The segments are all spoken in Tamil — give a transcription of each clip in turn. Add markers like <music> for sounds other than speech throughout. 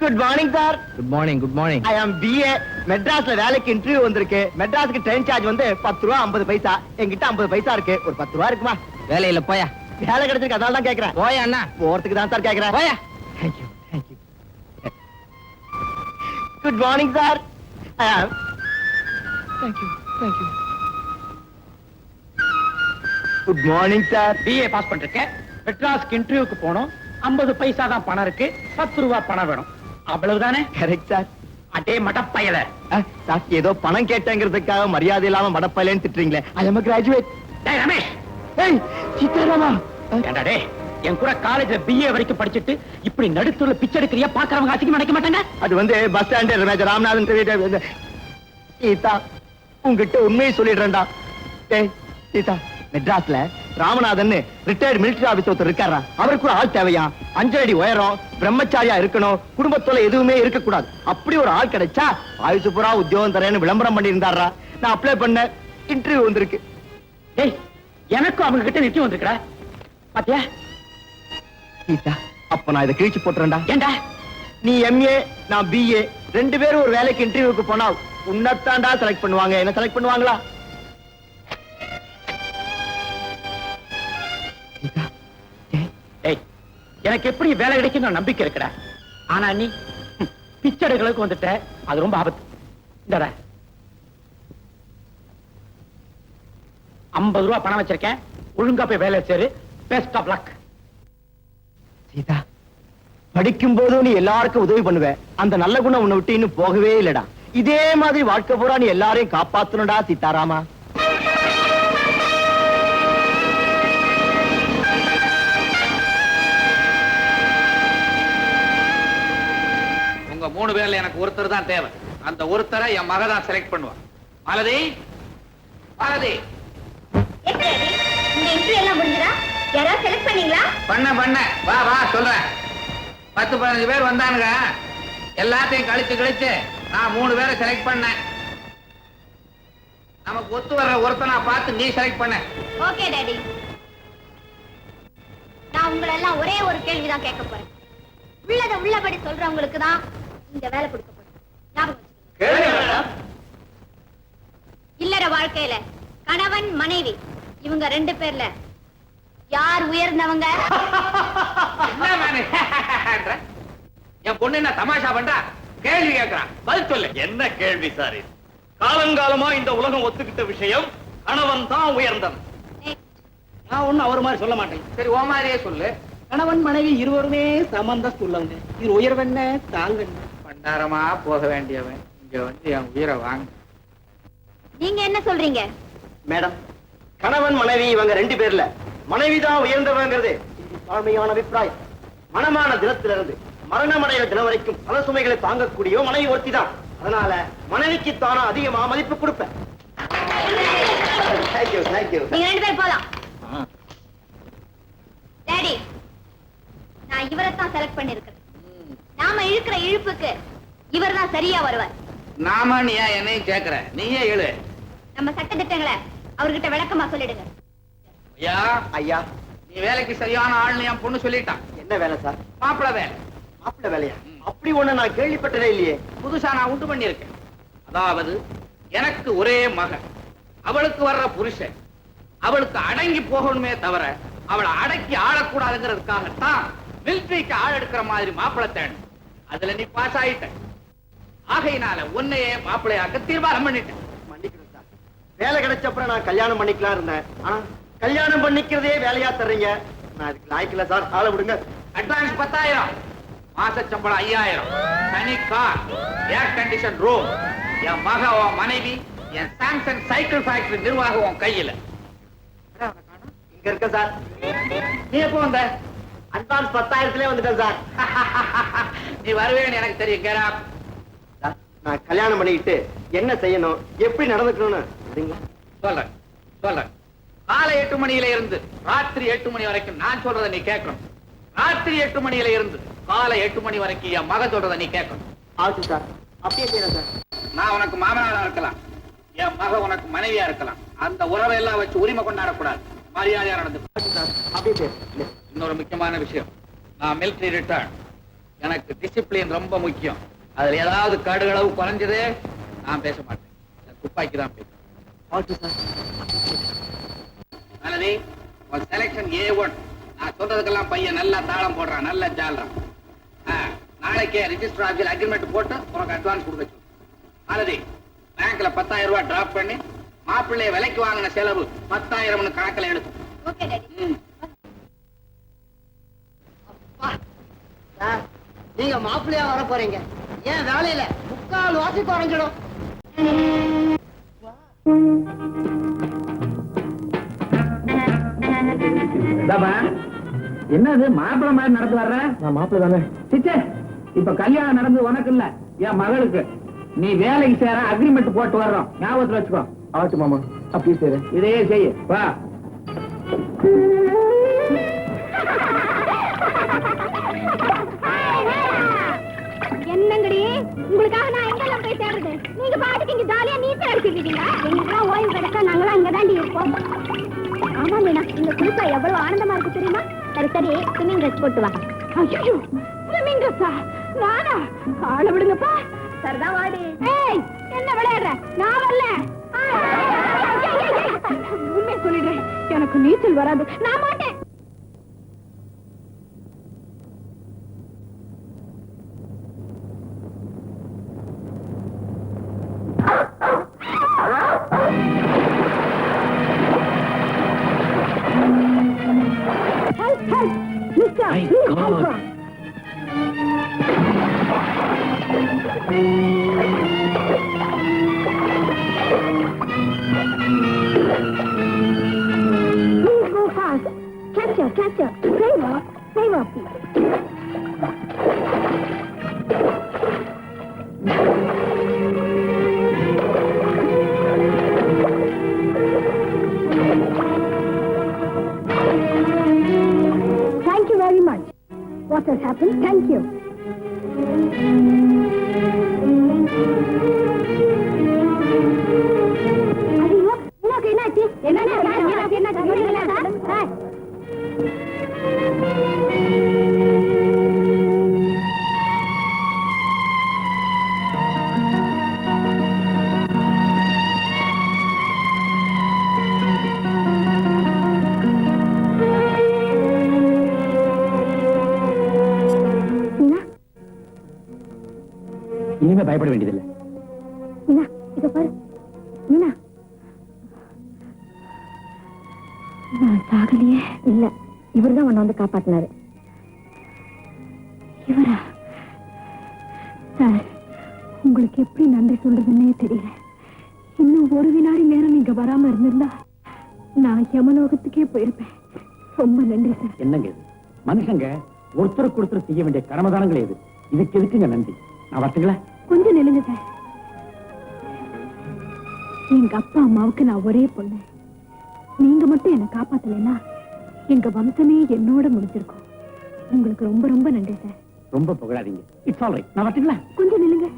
Good morning sir good morning good morning I am BA மெட்ராஸ்ல வேலைக்கு இன்டர்வியூ வந்திருக்கு. மெட்ராஸ்க்கு ட்ரெயின் சார்ஜ் வந்து பத்து ரூபா ஐம்பது பைசா. என்கிட்ட ஐம்பது பைசா இருக்கு. ஒரு பத்து ரூபா இருக்குமா? வேலையில போயா? வேலை கிடைச்சிருக்கு அதனால தான் கேக்குறேன். போயா அண்ணா? போறதுக்கு தான் சார் கேக்குறேன். போயா. Thank you thank you good morning sir thank you thank you good morning sir BA pass பண்ணிருக்கேன். மெட்ராஸ்க்கு இன்டர்வியூக்கு போனோம். 50 பைசா தான் பணம் இருக்கு பத்து ரூபா பணம் வேணும். அவ்வளவுதானே? கரெக்ட் சார் அடே மடப்பயல. சார் ஏதோ பணம் கேட்டேங்கிறதுக்காக மரியாதை இல்லாம மடப்பையிலேன்னு திட்டுறீங்களே. ஐ எம் கிராஜுவேட் டேய் ரமேஷ்! ஏய் சீதாராமா ஏண்டா டேய் என் கூட காலேஜ்ல பிஏ வரைக்கும் படிச்சிட்டு இப்படி நடுத்துல பிச்சை எடுக்கிறியா? பாக்குறவங்க அசிங்கமா நினைக்க மாட்டாங்க? அது வந்து பஸ் ஸ்டாண்ட் மேஜர் ராமநாதன் வீட்டு சீதா உங்ககிட்ட உண்மையை சொல்லிடுறேன்டா. ஏய் சீதா மெட்ராஸ்ல ராமநாதன் ரிட்டையர்ட் மிலிட்டரி ஆபீசர் ஒருத்தர் இருக்காரா? அவருக்கு ஒரு ஆள் தேவையா? அஞ்சு அடி உயரம் பிரம்மச்சாரியா இருக்கணும் குடும்பத்துல எதுவுமே இருக்க கூடாது அப்படி ஒரு ஆள் கிடைச்சா ஆயுசு பூரா உத்தியோகம் தரேன்னு விளம்பரம் பண்ணி இருந்தாரா நான் அப்ளை பண்ண இன்டர்வியூ வந்திருக்கு. டேய் எனக்கும் அவங்க கிட்ட நிறுத்தி வந்திருக்கா பாத்தியா? அப்ப நான் இதை கிழிச்சு போட்டுறேன்டா. ஏண்டா? நீ எம்ஏ நான் பிஏ ரெண்டு பேரும் ஒரு வேலைக்கு இன்டர்வியூக்கு போனா உன்னத்தாண்டா செலக்ட் பண்ணுவாங்க. என்ன செலக்ட் பண்ணுவாங்களா? எனக்கு எப்படி வேலை கிடைக்கும் நம்பிக்கை இருக்கிற ஆனா நீ பிச்சடைகளுக்கு வந்துட்ட. அது ரொம்ப ஆபத்து. இந்தடா. ஐம்பது ரூபா பணம் வச்சிருக்கேன். ஒழுங்கா போய் வேலை சேரு. பெஸ்ட் ஆஃப் லக் சீதா படிக்கும் போதும் நீ எல்லாருக்கும் உதவி பண்ணுவ. அந்த நல்ல குணம் உன்னை விட்டு இன்னும் போகவே இல்லடா. இதே மாதிரி வாழ்க்கை பூரா நீ எல்லாரையும் காப்பாத்தணும்டா சீதாராமா. உங்க மூணு பேர்ல எனக்கு ஒருத்தர் தான் தேவை. அந்த ஒருத்தரை என் மக தான் செலக்ட் பண்ணுவான். மாலதி மாலதி இந்த இன்டர்வியூ எல்லாம் முடிஞ்சதா? யாராவது செலக்ட் பண்ணீங்களா? பண்ண பண்ண. வா வா சொல்றேன். பத்து பதினஞ்சு பேர் வந்தானுங்க. எல்லாத்தையும் கழிச்சு கழிச்சு நான் மூணு பேரை செலக்ட் பண்ணேன். நமக்கு ஒத்து வர்ற ஒருத்தனா பார்த்து நீ செலக்ட் பண்ண. ஓகே டாடி நான் உங்களை எல்லாம் ஒரே ஒரு கேள்விதான் கேட்க போறேன். உள்ளத உள்ளபடி சொல்றவங்களுக்கு தான் இந்த வேலை கொடுக்க போறேன். ஞாபகம். இல்லற வாழ்க்கையில கணவன் மனைவி இவங்க ரெண்டு பேர்ல யார் உயர்ந்தவங்க? என் பொண்ணு என்ன தமாஷா பண்றா? கேள்வி கேட்கறான் பதில் சொல்லு. என்ன கேள்வி சார் இது? காலங்காலமா இந்த உலகம் ஒத்துக்கிட்ட விஷயம் கணவன் தான் உயர்ந்தவன். நான் ஒண்ணும் அவர் மாதிரி சொல்ல மாட்டேன். சரி ஓ மாதிரியே சொல்லு. கணவன் மனைவி இருவருமே சமந்தஸ்து உள்ளவங்க இது உயர்வென்ன தாழ்வென்ன. பண்டாரமா போக வேண்டியவன். இங்க வந்து என் உயிரை வாங்க. நீங்க என்ன சொல்றீங்க? மேடம் கணவன் மனைவி இவங்க ரெண்டு பேர்ல மனைவிதான் உயர்ந்தவங்கிறது தாழ்மையான அபிப்பிராயம். மனமான தினத்திலிருந்து மரணமடைகிற தினம் வரைக்கும் பல சுமைகளை தாங்கக்கூடிய மனைவி ஒருத்தி தான் அதனால மனைவிக்கு தானா அதிகமா மதிப்பு கொடுப்பேன். தேங்க்யூ தேங்க்யூ நீங்க ரெண்டு பேர் போலாம். டாடி நான் இவரை தான் செலக்ட் பண்ணிருக்கேன் நாம இழுக்கிற இழுப்புக்கு இவர் தான் சரியா வருவார். நாம நீ ஏன் என்னையும் கேக்குற நீயே எழு. நம்ம சட்ட திட்டங்களை அவர்கிட்ட விளக்கமா சொல்லிடுங்க. ஐயா ஐயா. நீ வேலைக்கு சரியான ஆள்னு என் பொண்ணு சொல்லிட்டான். என்ன வேலை சார்? மாப்பிள வேலை. மாப்பிள்ள வேலையா? அப்படி ஒண்ணு நான் கேள்விப்பட்டதே இல்லையே. புதுசா நான் உண்டு பண்ணியிருக்கேன். அதாவது? எனக்கு ஒரே மகன். அவளுக்கு வர்ற புருஷன். அவளுக்கு அடங்கி போகணுமே தவிர அவளை அடக்கி ஆளக்கூடாதுங்கிறதுக்காகத்தான் மிலிட்டரிக்கு ஆள் எடுக்கிற மாதிரி மாப்பிளை தேடும் அதுல நீ பாஸ் ஆயிட்ட. ஆகையினால உன்னையே மாப்பிள்ளையாக்க தீர்மானம் பண்ணிட்டேன். மன்னிக்கணும் சார். வேலை கிடைச்சப்பறம் நான் கல்யாணம் பண்ணிக்கலாம் இருந்தேன். ஆனா கல்யாணம் பண்ணிக்கிறதே வேலையா தர்றீங்க. நான் அதுக்கு லாய்க்கல சார். ஆளை விடுங்க. அட்வான்ஸ் பத்தாயிரம். மாச சம்பளம் ஐயாயிரம். தனி கார் ஏர் கண்டிஷன் ரூம் என் மக உன் மனைவி என் சாம்சங் சைக்கிள் ஃபேக்டரி நிர்வாகம் உன் கையில. இங்க இருக்க சார். நீ எப்போ வந்த? அட்வான்ஸ் பத்தாயிரத்திலே வந்துட்டேன் சார். <laughs> நீ வருவேன்னு எனக்கு தெரியும் கேரா கல்யாணம் பண்ணிக்கிட்டு என்ன செய்யணும் எப்படி நடந்துக்கணும்னு சொல்றேன் சொல்றேன். காலை எட்டு மணியில இருந்து ராத்திரி எட்டு மணி வரைக்கும் நான் சொல்றதை நீ கேட்கணும். ராத்திரி எட்டு மணியில இருந்து காலை எட்டு மணி வரைக்கும் என் மக சொல்றதை நீ கேட்கணும். ஆச்சு சார். அப்படியே செய்யறேன் சார். நான் உனக்கு மாமனாரா இருக்கலாம். என் மக உனக்கு மனைவியா இருக்கலாம். அந்த உறவை எல்லாம் வச்சு உரிமை கொண்டாடக்கூடாது. மரியாதையா நடந்து இன்னொரு முக்கியமான விஷயம். நான் மிலிட்டரி ரிட்டர்ன் எனக்கு டிசிப்ளின் ரொம்ப முக்கியம். அதுல ஏதாவது கடுகளவு குறைஞ்சது நான் பேச மாட்டேன். துப்பாக்கி தான் பேசுவேன். நல்லது உன் செலக்ஷன் ஏ ஒன் நான் சொல்றதுக்கெல்லாம் பையன் நல்லா தாளம் போடுறான் நல்லா ஜால்றான். நாளைக்கே ரிஜிஸ்டர் ஆஃபீஸில் அக்ரிமெண்ட் போட்டு உனக்கு அட்வான்ஸ் கொடுக்க நல்லது பேங்க்ல பத்தாயிரம் ரூபாய் டிராப் பண்ணி மாப்பிள்ளைய விலைக்கு வாங்கின செலவு பத்தாயிரம்னு கணக்கில் எடுக்கும் நீங்க மாப்பிள்ளையா வர போறீங்க. ஏன் வேலையில முக்கால் வாசி குறைஞ்சிடும். என்னது மாப்பிள்ள மாதிரி நடந்து வர்ற? நான் மாப்பிள்ளை தானே. சிச்சே இப்ப கல்யாணம் நடந்து உனக்கு இல்ல என் மகளுக்கு. நீ வேலைக்கு சேர அக்ரிமெண்ட் போட்டு வர்றோம். ஞாபகத்துல வச்சுக்கோ. ஆட்டு மாமா அப்படியே சரி. இதே செய்ய. வா. உங்களுக்காக நான் எங்கெல்லாம் போய் தேடுறது நீங்க பாட்டுக்கு இங்க ஜாலியா நீச்சல் அடிச்சிட்டு இருக்கீங்க எங்களுக்கெல்லாம் ஓய்வு கிடைச்சா நாங்களாம் அங்க தாண்டி இருப்போம். ஆமா மீனா இந்த குளிப்பா எவ்வளவு ஆனந்தமா இருக்கு தெரியுமா? சரி சரி ஸ்விம்மிங் ட்ரெஸ் போட்டு வா. ஐயோ ஸ்விம்மிங் ட்ரெஸ்ஸா நானா? ஆள விடுங்கப்பா. சரிதான் வாடி. ஏய் என்ன விளையாடுற? நான் வரல. உண்மை சொல்லிடுறேன். எனக்கு நீச்சல் வராது. நான் மாட்டேன். Mister, My God. Please go fast. Catch her, catch her. Save her, save her, please. பயப்பட வேண்டியதில்லை. மீனா, இதோ பாரு. மீனா. நான் சாகலையே. இல்ல இவர்தான் உன்னை வந்து காப்பாத்தினாரு. இவரா? சார் உங்களுக்கு எப்படி நன்றி சொல்றதுன்னே தெரியல. இன்னும் ஒரு வினாடி நேரம் இங்க வராம இருந்திருந்தா நான் யமலோகத்துக்கே போயிருப்பேன். ரொம்ப நன்றி சார். என்னங்க இது? மனுஷங்க ஒருத்தருக்கு ஒருத்தர் செய்ய வேண்டிய கடமைதானங்களே இது. இதுக்கு எதுக்குங்க நன்றி? நான் வரட்டுங்களா? கொஞ்சம் நில்லுங்க சார். எங்க அப்பா அம்மாவுக்கு நான் ஒரே பொண்ணு. நீங்க மட்டும் என்ன காப்பாத்தலைன்னா எங்க வம்சமே என்னோட முடிஞ்சிருக்கும். உங்களுக்கு ரொம்ப ரொம்ப நன்றி சார். ரொம்ப புகழாதீங்க. இட்ஸ் ஆல் ரைட் நான் வரட்டுங்களா? கொஞ்சம் நில்லுங்க.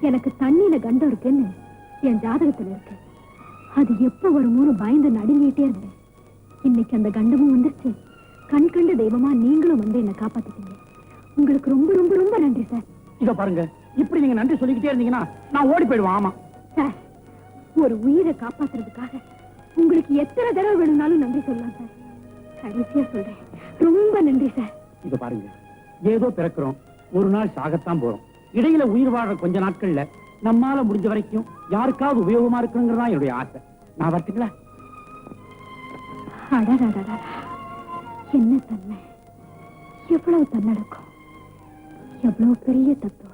எனக்கு தண்ணியில கண்டம் இருக்குன்னு என் ஜாதகத்துல இருக்கு. அது எப்ப வருமோன்னு பயந்து நடுங்கிட்டே இருந்தேன். இன்னைக்கு அந்த கண்டமும் வந்துருச்சு. கண் கண்ட தெய்வமா நீங்களும் வந்து என்ன காப்பாத்திட்டீங்க. உங்களுக்கு ரொம்ப ரொம்ப ரொம்ப நன்றி சார். இதோ பாருங்க. இப்படி நீங்க நன்றி சொல்லிக்கிட்டே இருந்தீங்கன்னா நான் ஓடி போயிடுவேன் ஆமா. சார் ஒரு உயிரை காப்பாத்துறதுக்காக உங்களுக்கு எத்தனை தடவை வேணும்னாலும் நன்றி சொல்லலாம் சார். கடைசியா சொல்றேன். ரொம்ப நன்றி சார். இதோ பாருங்க. ஏதோ பிறக்கிறோம். ஒரு நாள் சாகத்தான் போறோம். இடையில உயிர் வாழற கொஞ்ச நாட்கள்ல நம்மால முடிஞ்ச வரைக்கும் யாருக்காவது உபயோகமா இருக்கணுங்கிறதா என்னுடைய ஆசை. நான் வரட்டுங்களா. என்ன தன்மை எவ்வளவு தன்னடக்கம் எவ்வளவு பெரிய தத்துவம்